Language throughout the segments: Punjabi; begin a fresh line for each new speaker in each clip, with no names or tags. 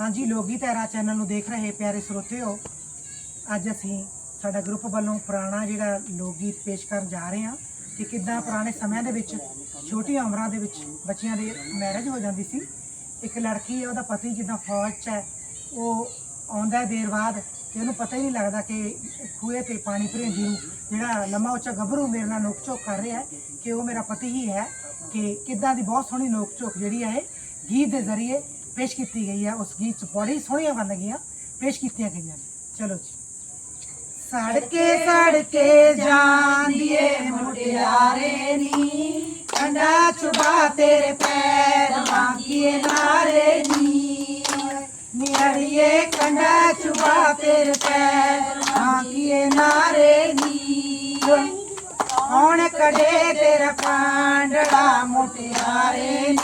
ਹਾਂਜੀ, ਲੋਗੀ ਤੇਰਾ ਚੈਨਲ ਨੂੰ ਦੇਖ ਰਹੇ ਪਿਆਰੇ ਸਰੋਤਿਓ, ਅੱਜ ਅਸੀਂ ਸਾਡਾ ਗਰੁੱਪ ਵੱਲੋਂ ਪੁਰਾਣਾ ਜਿਹੜਾ ਲੋਕ ਗੀਤ ਪੇਸ਼ ਕਰਨ ਜਾ ਰਹੇ ਹਾਂ ਕਿ ਕਿੱਦਾਂ ਪੁਰਾਣੇ ਸਮਿਆਂ ਦੇ ਵਿੱਚ ਛੋਟੀਆਂ ਉਮਰਾਂ ਦੇ ਵਿੱਚ ਬੱਚਿਆਂ ਦੇ ਮੈਰਿਜ ਹੋ ਜਾਂਦੀ ਸੀ। ਇੱਕ ਲੜਕੀ ਹੈ ਉਹਦਾ ਪਤੀ ਜਿੱਦਾਂ ਫੌਜ 'ਚ ਹੈ, ਉਹ ਆਉਂਦਾ ਦੇਰ ਬਾਅਦ ਤੇ ਉਹਨੂੰ ਪਤਾ ਹੀ ਨਹੀਂ ਲੱਗਦਾ ਕਿ ਖੂਏ ਤੇ ਪਾਣੀ ਭਰੇਂਦੀ ਨੂੰ ਜਿਹੜਾ ਲੰਮਾ ਉੱਚਾ ਗੱਭਰੂ ਮੇਰੇ ਨਾਲ ਨੋਕ ਝੋਕ ਕਰ ਰਿਹਾ ਕਿ ਉਹ ਮੇਰਾ ਪਤੀ ਹੀ ਹੈ ਕਿ ਕਿੱਦਾਂ ਦੀ ਬਹੁਤ ਸੋਹਣੀ ਨੋਕ ਝੋਕ ਜਿਹੜੀ ਹੈ ਗੀਤ ਦੇ ਜ਼ਰੀਏ ਪੇਸ਼ ਕੀਤੀ ਗਈ ਹੈ ਉਸ ਗੀਤ 'ਚ ਬੜੀ ਸੋਹਣੀਆਂ ਵੰਨਗੀਆਂ ਪੇਸ਼ ਕੀਤੀਆਂ ਗਈਆਂ ਨੇ ਚਲੋ ਜੀ ਸੜਕੇ ਸੜਕੇ ਜਾਂਦੀਏ ਮੁਟਿਆਰੇ ਨੀ ਕੰਡਾ ਚੁਬਾ ਤੇਰੇ ਪੈਰ ਮਾਂਗੀਏ ਨਾਰੇ ਨੀ ਨਿਆੜੀਏ ਕੰਡਾ ਚੁਬਾ ਤੇਰੇ ਪੈਰ ਮਾਂਗੀਏ ਨਾਰੇ ਨੀ ਕੌਣ ਕੜੇ ਤੇਰਾ ਪਾਂਡੜਾ ਮੁਟਿਆਰੇ ਨੀ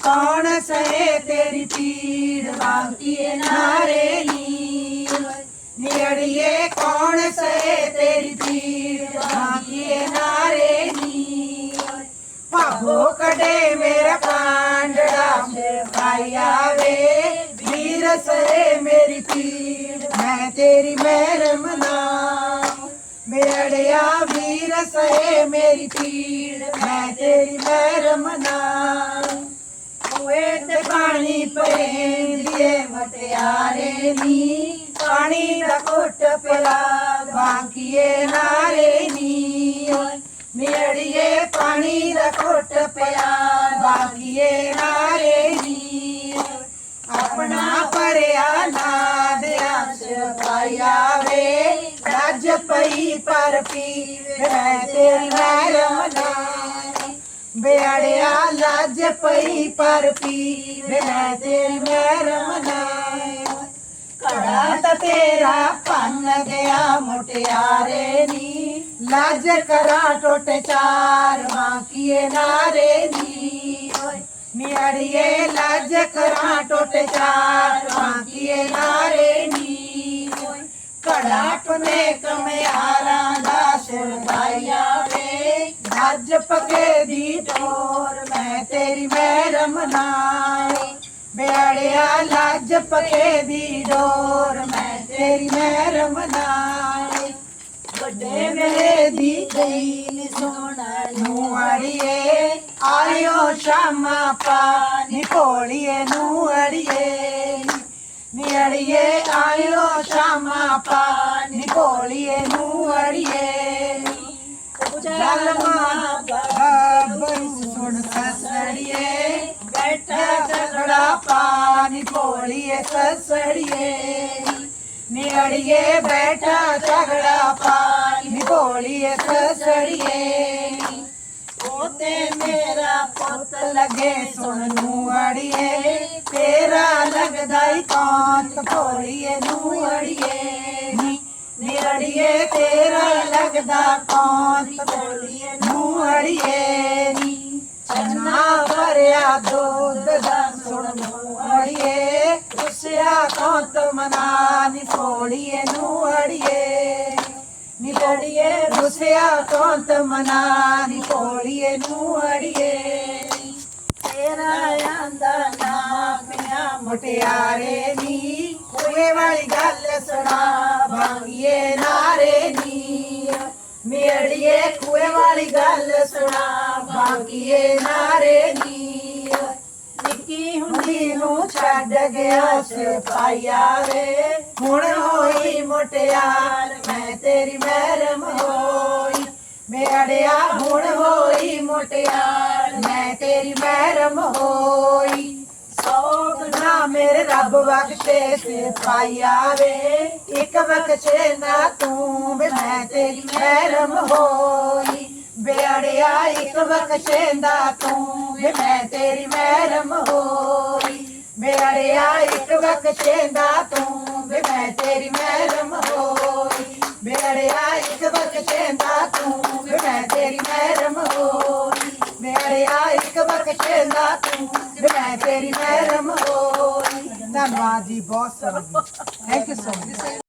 ਕੌਣ ਸਹੇ ਤੇਰੀ ਪੀੜ ਵਾਂਗੀਏ ਨਾਰੇ ਨੀ ਨਿੜੀਏ ਕੌਣ ਸਹੇ ਤੇਰੀ ਪੀੜ ਵਾਂਗੀਏ ਨਾਰੇ ਨੀ ਭਾਗੋ ਕੜੇ ਮੇਰਾ ਪਾਂਡੜਾ ਭਾਈ ਆਵੇ, ਵੀਰ ਸਹੇ ਮੇਰੀ ਪੀੜ ਮੈਂ ਤੇਰੀ ਮਹਿਰਮ ਨਾ ਮੇੜਿਆ ਵੀਰ ਸਹੇ ਮੇਰੀ ਪੀੜ ਮੈਂ ਤੇਰੀ ਮਹਿਰਮ ਨਾ ਹੋਏ ਤੇ ਪਾਣੀ ਪੇਂਦੀਏ ਮਟਿਆਰੇ ਨੀ, ਪਾਣੀ ਦਾ ਘੁੱਟ ਪਿਲਾ। ਬਾਕੀਏ ਨਾਰੇ ਨੀ ਮੇੜੀਏ ਪਾਣੀ ਦਾ ਘੁੱਟ ਪਿਆ ਬਾਕੀਏ ਨਾਰੇ ਨੀ ਆਪਣਾ ਪਰਿਆ ਨਾ ਦਿਆ ਸਿਪਾਇਆ ਵੇ ਰੱਜ ਪਈ ਪਰ ਪੀ ਮੈਂ ਤੇਰੀ ਮਹਿਰਮ ਬਿਆੜਿਆ ਲੱਜ ਪਈ ਪਰ ਪੀ ਮੈਂ ਤੇਰੀ ਮਹਿਰਮ ਨਾ ਕੜਾ ਤਾਂ ਤੇਰਾ ਭੰਨ ਗਿਆ, ਮੁਟਿਆਰੇ ਨੀ। ਲੱਜ ਕਰਾ ਟੁੱਟ ਚਾਰ, ਬਾਕੀਏ ਨਾਰੇ ਨੀ। ਨਿਆੜੀਏ ਲੱਜ ਕਰਾ ਟੁੱਟ ਚਾਰ, ਬਾਕੀਏ ਨਾਰੇ ਨੀ। ਕੜਾ ਟੁਨੇ ਕਮਿਆਰਾਂ ਵੇ ਗੱਜ ਪਕੇ ਦੀ ਟੋਰ, ਮੈਂ ਤੇਰੀ ਮਹਿਰਮ ਨਾਏ ਬਿਆੜਿਆ, ਲੱਜ ਪਕੇ ਦੀ ਡੋਰ, ਮੈਂ ਤੇਰੀ ਮਹਿਰਮ ਨਾਏ ਵੱਡੇ ਮੇਰੇ ਦੀ ਗਈ ਨੀ ਨੂੰ ਅੜੀਏ, ਆਇਓ ਸ਼ਾਮਾ ਪਾਣੀ ਕੋਲੀਏ ਨੂੰ ਅੜੀਏ ਨੀ। ਅੜੀਏ, ਆਇਓ ਸ਼ਾਮਾ ਪਾਣੀ ਕੋਲੀਏ ਨੂੰ ਅੜੀਏ ਜਲ ਮਾ ਸੁਣ ਸਸੜੀਏ ਬੈਠਾ ਝਗੜਾ ਪਾਣੀ ਕੋਲੀਏ ਸਸੜੀਏ ਨਿੜੀਏ ਬੈਠਾ ਝਗੜਾ ਪਾਣੀ ਕੋਲੀਏ ਸਸੜੀਏ ਤੇ ਮੇਰਾ ਪੁੱਤ ਲਗੇ ਸੁਣ ਨੂੰ ਅੜੀਏ ਤੇਰਾ ਲੱਗਦਾ ਈ ਕਾਂਤ ਭੋਲੀਏ ਨੂੰ ਅੜੀਏ। ਨੀ ਨਿੜੀਏ ਤੇਰਾ ਲੱਗਦਾ ਕੌਣ? ਭੋਲੀਏ ਨੂੰ। ਅੜੀਏ ਨੀ ਚੰਨਾ ਭਰਿਆ ਦੁੱਧ ਦਾ ਸੁਣ ਨੂੰ ਅੜੀਏ ਉਸਿਆ ਕਾਂਤ ਮਨਾ? ਨੀ ਭੋਲੀਏ ਨੂੰ ਅੜੀਏ ਨੀ ਬੜੀਏ ਰੁਸਿਆ ਕਾਂਤ ਮਨਾ? ਨੀ ਭੋਲੀਏ ਨੂੰ ਅੜੀਏ ਤੇਰਾ ਆਂਦਾ ਨਾ, ਪਿਆ ਮੁਟਿਆਰੇ ਨੀ। ਕੋਏ ਵਾਲੀ ਗੱਲ ਸੁਣ ਸੁਣਾ ਨਾਰੇ ਨੀ ਨਿੱਕੀ ਹੁੰਦੀ ਨੂੰ ਛੱਡ ਗਿਆ ਸਿਪਾਇਆ ਵੇ। ਹੁਣ ਹੋਈ ਮੁਟਿਆਰ ਮੈਂ ਤੇਰੀ ਮਹਿਰਮ ਹੋਈ। ਮੇੜਿਆ, ਹੁਣ ਹੋਈ ਮੁਟਿਆਰ ਮੈਂ ਤੇਰੀ ਮਹਿਰਮ ਹੋਈ। ਸੋਗ ਨਾ ਮੇਰੇ ਰੱਬ ਬਖਸ਼ੇ ਸਿਪਾਇਆ ਵੇ। ਇੱਕ ਬਖਸ਼ੇ ਨਾ ਤੂੰ ਮੈਂ ਤੇਰੀ ਮਹਿਰਮ ਹੋਈ। ਬੇੜਿਆ ਇੱਕ ਬਖਸ਼ੇਂਦਾ ਤੂੰ ਵੇ ਮੈਂ ਤੇਰੀ ਮਹਿਰਮ ਹੋਈ। ਬੇੜਿਆ ਇੱਕ ਬਖਸ਼ੇਂਦਾ ਤੂੰ ਵੇ ਮੈਂ ਤੇਰੀ ਮਹਿਰਮ ਹੋਈ। ਬੇੜਿਆ ਇੱਕ ਬਖਸ਼ੇਂਦਾ ਤੂੰ ਵੇ ਮੈਂ ਤੇਰੀ ਮਹਿਰਮ ਹੋਈ। ਬੇੜਿਆ ਇੱਕ ਬਖਸ਼ੇਂਦਾ ਤੂੰ ਵੇ ਮੈਂ ਤੇਰੀ ਮਹਿਰਮ ਹੋਈ। ਧੰਨਵਾਦ ਜੀ, ਬਹੁਤ ਸਾਰਾ ਥੈਂਕ ਯੂ ਸੋ ਮਚ